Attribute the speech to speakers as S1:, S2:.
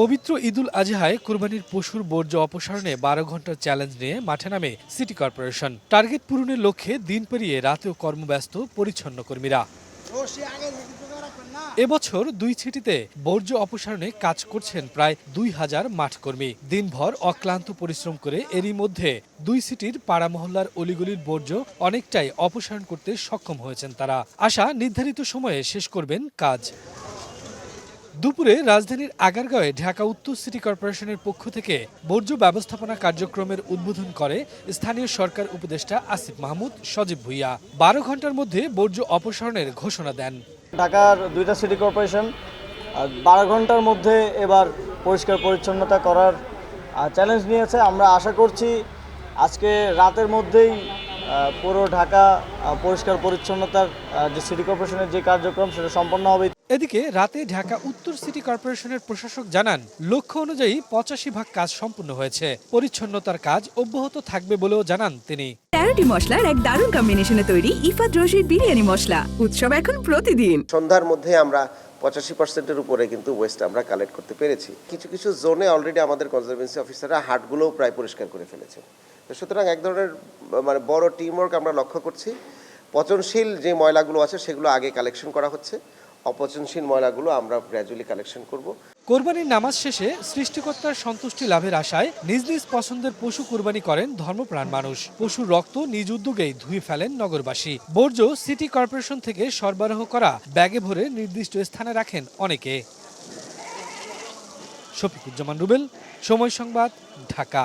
S1: পবিত্র ঈদুল আজহায় কুরবানির পশুর বর্জ্য অপসারণে বারো ঘণ্টার চ্যালেঞ্জ নিয়ে মাঠে নামে সিটি কর্পোরেশন। টার্গেট পূরণের লক্ষ্যে দিন পেরিয়ে রাতেও কর্মব্যস্ত পরিচ্ছন্ন কর্মীরা। এবছর দুই ছিটিতে বর্জ্য অপসারণে কাজ করছেন প্রায় দুই হাজার মাঠ কর্মী। দিনভর অক্লান্ত পরিশ্রম করে এরই মধ্যে দুই সিটির পাড়া মহল্লার অলিগলির বর্জ্য অনেকটাই অপসারণ করতে সক্ষম হয়েছেন তারা। আশা নির্ধারিত সময়ে শেষ করবেন কাজ। দুপুরে রাজধানীর আগারগাঁওয়ে ঢাকা উত্তর সিটি কর্পোরেশনের পক্ষ থেকে বর্জ্য ব্যবস্থাপনা কার্যক্রমের উদ্বোধন করে স্থানীয় সরকার উপদেষ্টা আসিফ মাহমুদ সজীব ভুইয়া। বারো ঘণ্টার মধ্যে বর্জ্য অপসারণের ঘোষণা দেন।
S2: ঢাকার দুইটা সিটি কর্পোরেশন বারো ঘণ্টার মধ্যে এবার পরিষ্কার পরিচ্ছন্নতা করার চ্যালেঞ্জ নিয়েছে। আমরা আশা করছি আজকে রাতের মধ্যেই পুরো ঢাকা পরিষ্কার পরিচ্ছন্নতার যে সিটি কর্পোরেশনের যে কার্যক্রম সেটা সম্পন্ন হবে।
S1: এদিকে রাতে ঢাকা উত্তর সিটি কর্পোরেশনের প্রশাসক জানান লক্ষ্য অনুযায়ী পঁচাশি ভাগ কাজ সম্পূর্ণ হয়েছে। পরিচ্ছন্নতার কাজ অব্যাহত থাকবে বলেও জানান তিনি।
S3: তেরোটি মশলার এক দারুণ কম্বিনেশনে তৈরি ইফাদ রশিদ বিরিয়ানি মশলা। উৎসব এখন প্রতিদিন।
S4: সন্ধ্যার মধ্যে আমরা পঁচাশি পার্সেন্টের উপরে কিন্তু ওয়েস্ট আমরা কালেক্ট করতে পেরেছি। কিছু কিছু জোনে অলরেডি আমাদের কনজারভেন্সি অফিসাররা হাটগুলোও প্রায় পরিষ্কার করে ফেলেছে। সুতরাং এক ধরনের মানে বড় টিম ওয়ার্ক আমরা লক্ষ্য করছি। পচনশীল যে ময়লাগুলো আছে, সেগুলো আগে কালেকশন করা হচ্ছে। অপচনশীল ময়লাগুলো আমরা গ্র্যাজুয়ালি কালেকশন করব।
S1: কোরবানির নামাজ শেষে সৃষ্টিকর্তার সন্তুষ্টি লাভের আশায় নিজ নিজ পছন্দের পশু কুরবানি করেন ধর্মপ্রাণ মানুষ। পশুর রক্ত নিজ উদ্যোগেই ধুয়ে ফেলেন নগরবাসী। বর্জ্য সিটি কর্পোরেশন থেকে সরবরাহ করা ব্যাগে ভরে নির্দিষ্ট স্থানে রাখেন অনেকে। শফিকুজ্জামান রুবেল, সময় সংবাদ, ঢাকা।